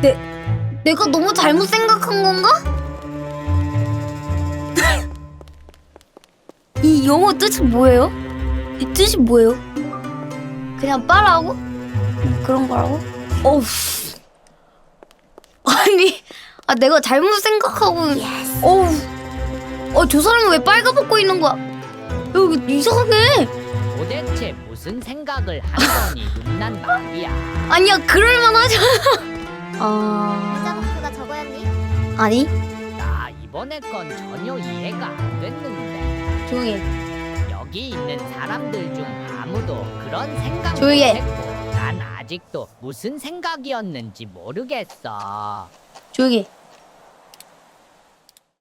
내 내가 너무 잘못 생각한 건가? 이 영어 뜻이 뭐예요? 이 뜻이 뭐예요? 그냥 빠라고? 그런 거라고? 어우 아니, 아 내가 잘못 생각하고, 어우, 어 저 사람은 왜 빨가벗고 있는 거야? 여기 이상해. 도대체 무슨 생각을 한 거니 눈난 말이야. 아니야, 그럴만하잖 아. 유자 아, 목표가 저거였니? 아니, 나 이번에 건 전혀 이해가 안 됐는데 조용히 해. 여기 있는 사람들 중 아무도 그런 생각 조용히 해. 못했고 난 아직도 무슨 생각이었는지 모르겠어. 조용히 해.